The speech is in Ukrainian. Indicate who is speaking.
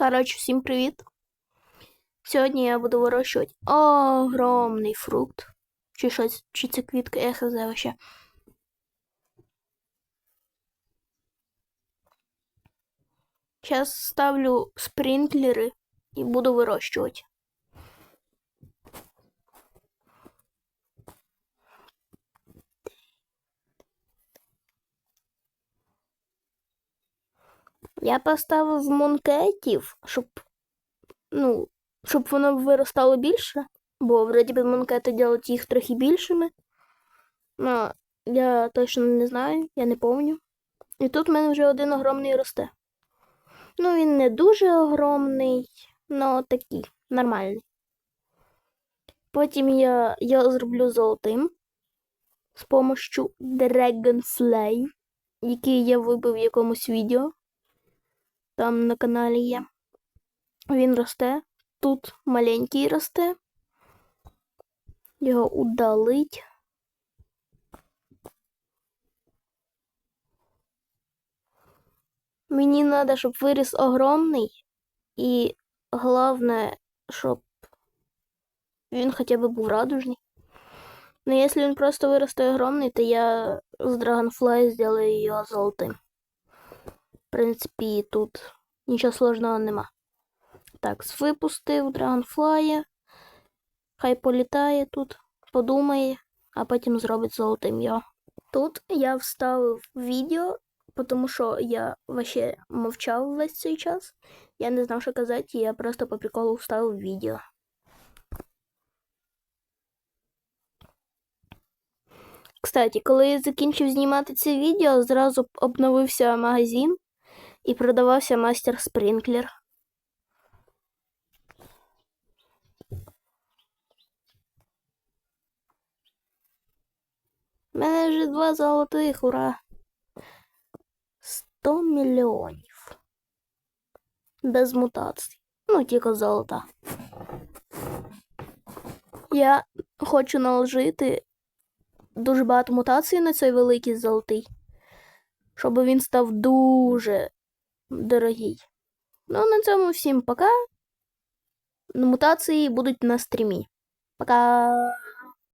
Speaker 1: Коротше, всім привіт. Сьогодні я буду вирощувати огромний фрукт. Чи щось, чи це квітка, я хз вообще. Зараз ставлю спринклери і буду вирощувати. Я поставив монкетів, щоб, ну, щоб воно виростало більше, бо вроді би монкети ділять їх трохи більшими. Ну, я точно не знаю, я не пам'ятаю. І тут в мене вже один огромний росте. Ну, він не дуже огромний, але такий, нормальний. Потім я я зроблю золотим з помощью Dragonfly, який я вибив в якомусь відео там на каналі є. Він росте. Тут маленький росте. Його удалить. Мені треба, щоб виріс огромний. І головне, щоб він хоча б був радужний. Но якщо він просто виросте огромний, то я з Dragonfly сделаю його золотим. Принципі, тут нічого сложного нема. Так, випустив Dragonfly. Хай політає тут, подумає, а потім зробить золотим його. Тут я вставив відео, тому що я вообще мовчав весь цей час. Я не знав, що казати, я просто по приколу вставив відео. Кстати, коли я закінчив знімати це відео, зразу обновився магазин і продавався мастер Спринклер. У мене вже два золотих, ура. 100 мільйонів. Без мутацій. Ну, тільки золота. Я хочу наложити дуже багато мутацій на цей великий золотий, щоб він став дуже дорогий. Ну, на цьому всім пока. Мутації будуть на стрімі. Пока.